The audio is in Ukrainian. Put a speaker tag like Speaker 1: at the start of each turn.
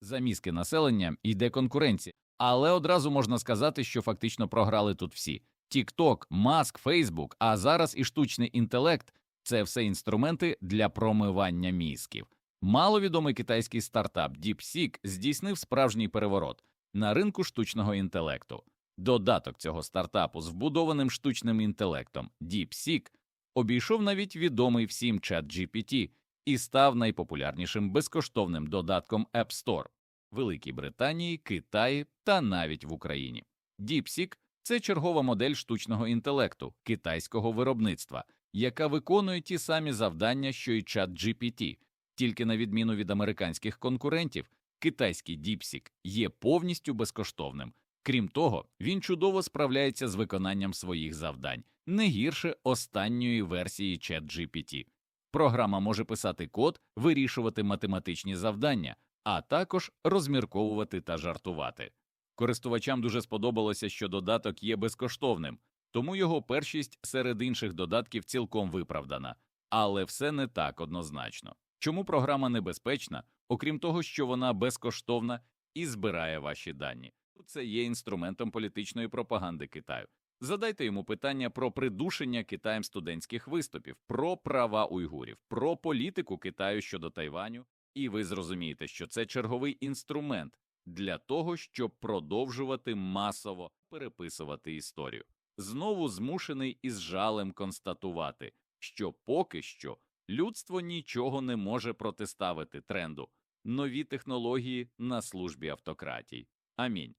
Speaker 1: За мізки населення йде конкуренція, але одразу можна сказати, що фактично програли тут всі: TikTok, Маск, Facebook, а зараз і штучний інтелект це все інструменти для промивання мізків. Маловідомий китайський стартап DeepSeek здійснив справжній переворот на ринку штучного інтелекту. Додаток цього стартапу з вбудованим штучним інтелектом DeepSeek обійшов навіть відомий всім чат GPT і став найпопулярнішим безкоштовним додатком App Store Великій Британії, Китаї та навіть в Україні. DeepSeek – це чергова модель штучного інтелекту китайського виробництва, яка виконує ті самі завдання, що й чат GPT. Тільки на відміну від американських конкурентів, китайський DeepSeek є повністю безкоштовним. Крім того, він чудово справляється з виконанням своїх завдань, не гірше останньої версії ChatGPT. Програма може писати код, вирішувати математичні завдання, а також розмірковувати та жартувати. Користувачам дуже сподобалося, що додаток є безкоштовним, тому його першість серед інших додатків цілком виправдана, але все не так однозначно. Чому програма небезпечна, окрім того, що вона безкоштовна і збирає ваші дані? Це є інструментом політичної пропаганди Китаю. Задайте йому питання про придушення Китаєм студентських виступів, про права уйгурів, про політику Китаю щодо Тайваню, і ви зрозумієте, що це черговий інструмент для того, щоб продовжувати масово переписувати історію. Знову змушений із жалем констатувати, що поки що людство нічого не може протиставити тренду нові технології на службі автократій. Амінь.